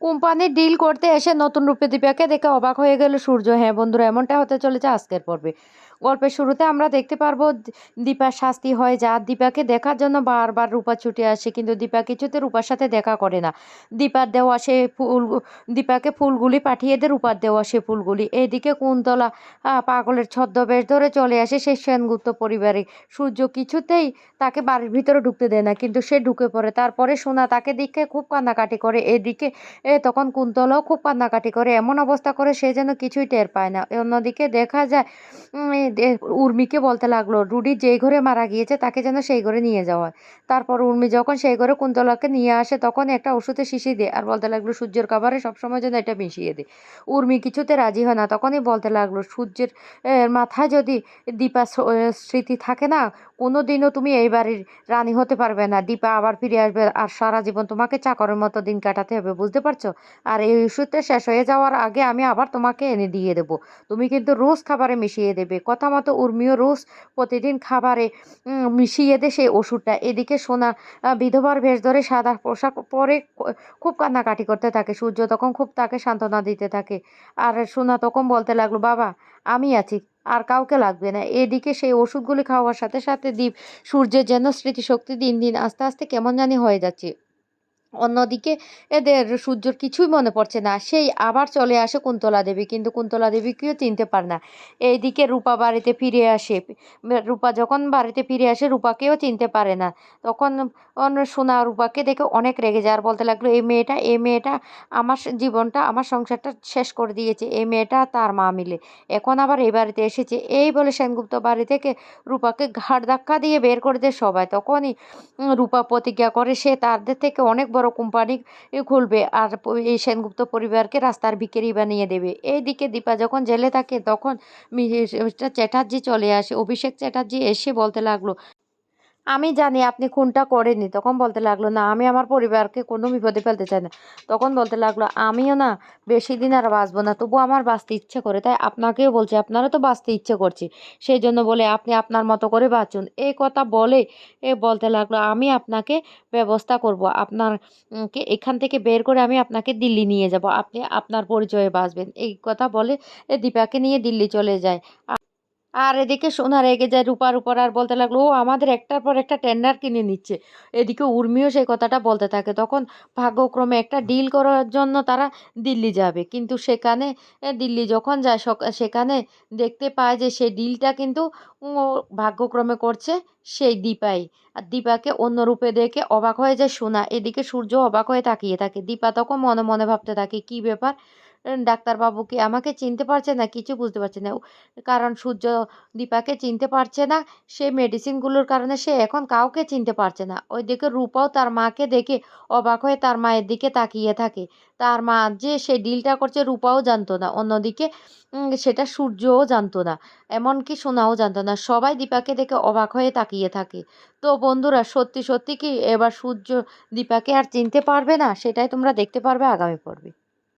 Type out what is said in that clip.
কোম্পানির ডিল করতে এসে নতুন রূপে দীপাকে দেখে অবাক হয়ে গেল সূর্য। হ্যাঁ বন্ধুরা, এমনটা হতে চলেছে আজকের পর্বে। গল্পের শুরুতে আমরা দেখতে পারব দীপার শাস্তি হয় যা দীপাকে দেখার জন্য বারবার রূপা ছুটে আসে, কিন্তু দীপা কিছুতে রূপার সাথে দেখা করে না। দীপার দেওয়া সে ফুল, দীপাকে ফুলগুলি পাঠিয়ে দেয় রূপার দেওয়া সে ফুলগুলি। এদিকে কুন্তলা পাগলের ছদ্মবেশ ধরে চলে আসে সেই সেনগুপ্ত পরিবারে। সূর্য কিছুতেই তাকে বাড়ির ভিতরে ঢুকতে দেয় না, কিন্তু সে ঢুকে পড়ে। তারপরে সোনা তাকে দেখে খুব কান্নাকাটি করে। এদিকে, এ, তখন কুন্তলাও খুব কান্নাকাটি করে। এমন অবস্থা করে সে যেন কিছুই টের পায় না। অন্যদিকে দেখা যায় উর্মিকে বলতে লাগল, রুডি যেই ঘরে মারা গিয়েছে তাকে যেন সেই ঘরে নিয়ে যাওয়া তারপর উর্মি যখন সেই ঘরে কুন্তলাকে নিয়ে আসে, তখন একটা ওষুধে শিশি দেয় আর বলতে লাগল, সূর্যের খাবারে সবসময় যেন এটা মিশিয়ে দেয় উর্মি কিছুতে রাজি হয় না, তখনই বলতে লাগল, সূর্যের মাথায় যদি দীপা স্মৃতি থাকে না কোনো দিনও তুমি এই বাড়ির রানী হতে পারবে না। দীপা আবার ফিরে আসবে আর সারা জীবন তোমাকে চাকরের মতো দিন কাটাতে হবে, বুঝতে পারছ? আর এই ওষুধটা শেষ হয়ে যাওয়ার আগে আমি আবার তোমাকে এনে দিয়ে দেবো। তুমি কিন্তু রোজ খাবারে মিশিয়ে দেবে। কথা মতো উর্মিও রোজ প্রতিদিন খাবারে মিশিয়ে দে সেই ওষুধটা। এদিকে সোনা বিধবার বেশ ধরে সাদা পোশাক পরে খুব কান্নাকাটি করতে থাকে। সূর্য তখন খুব তাকে সান্ত্বনা দিতে থাকে। আর সোনা তখন বলতে লাগল, বাবা, আমি আছি, আর কাউকে লাগবে না। এদিকে সেই ওষুধগুলি খাওয়ার সাথে সাথে দীপ সূর্যের যেন স্মৃতিশক্তি দিন দিন আস্তে আস্তে কেমন জানি হয়ে যাচ্ছে। অন্যদিকে এদের সূর্যর কিছুই মনে পড়ছে না। সেই আবার চলে আসে কুন্তলা দেবী, কিন্তু কুন্তলা দেবীকেও চিনতে পারে না। এইদিকে রূপা বাড়িতে ফিরে আসে। রূপা যখন বাড়িতে ফিরে আসে রূপাকেও চিনতে পারে না। তখন সোনা রূপাকে দেখে অনেক রেগে যায় আর বলতে লাগল, এই মেয়েটা এই মেয়েটা আমার জীবনটা, আমার সংসারটা শেষ করে দিয়েছে। এই মেয়েটা তার মা মিলে। এখন আবার এই বাড়িতে এসেছে। এই বলে সেনগুপ্ত বাড়ি থেকে রূপাকে ঘাড় ধাক্কা দিয়ে বের করে দেয় সবাই। তখনই রূপা প্রতিজ্ঞা করে, সে তাদের থেকে অনেক বড় কোম্পানি খুলবে আর এই সেনগুপ্ত পরিবারকে রাস্তার ভিকেরি বানিয়ে দেবে এইদিকে দীপা যখন জেলে থাকে তখন চ্যাটার্জি চলে আসে অভিষেক চ্যাটার্জি এসে বলতে লাগল আমি জানি আপনি খুনটা করেননি। তখন বলতে লাগল, না, আমি আমার পরিবারকে কোনো বিপদে ফেলতে চাই না। তখন বলতে লাগল, আমিও না বেশি দিন আর বাঁচবো না তবু আমার বাঁচতে ইচ্ছে করে। তাই আপনাকেও বলছি আপনারা তো বাঁচতে ইচ্ছে করছে। সেই জন্য বলে আপনি আপনার মতো করে বাঁচুন। এই কথা বলে এ বলতে লাগল, আমি আপনাকে ব্যবস্থা করব। আপনার কে এখান থেকে বের করে আমি আপনাকে দিল্লি নিয়ে যাব। আপনি আপনার পরিচয়ে বাঁচবেন। এই কথা বলে এ দীপাকে নিয়ে দিল্লি চলে যায়। আর এদিকে সোনা রেগে যায় রূপার উপর আর বলতে লাগল, ও, আমাদের একটার পর একটা টেন্ডার কিনে নিচ্ছে। এদিকে উর্মিও সেই কথাটা বলতে থাকে। তখন ভাগ্যক্রমে একটা ডিল করার জন্য তারা দিল্লি যাবে। কিন্তু সেখানে দিল্লি যখন যায় সেখানে দেখতে পায় যে সেই ডিলটা কিন্তু ও ভাগ্যক্রমে করছে সেই দীপাই। আর দীপাকে অন্য রূপে দেখে অবাক হয়ে যায় সোনা। এদিকে সূর্য অবাক হয়ে তাকিয়ে থাকে। দীপা তখন মনে মনে ভাবতে থাকে, কি ব্যাপার? ডাক্তারবাবু কি আমাকে চিনতে পারছে না, কিছু বুঝতে পারছে না। কারণ সূর্য দীপাকে চিনতে পারছে না, সে মেডিসিনগুলোর কারণে সে এখন কাউকে চিনতে পারছে না। ওইদিকে রূপাও তার মাকে দেখে অবাক হয়ে তার মায়ের দিকে তাকিয়ে থাকে। তার মা যে সে ডিলটা করছে রূপাও জানতো না, অন্যদিকে সেটা সূর্যও জানতো না, এমনকি সোনাও জানতো না। সবাই দীপাকে দেখে অবাক হয়ে তাকিয়ে থাকে। তো বন্ধুরা, সত্যি সত্যি কি এবার সূর্য দীপাকে আর চিনতে পারবে না? সেটাই তোমরা দেখতে পারবে আগামী পর্বে।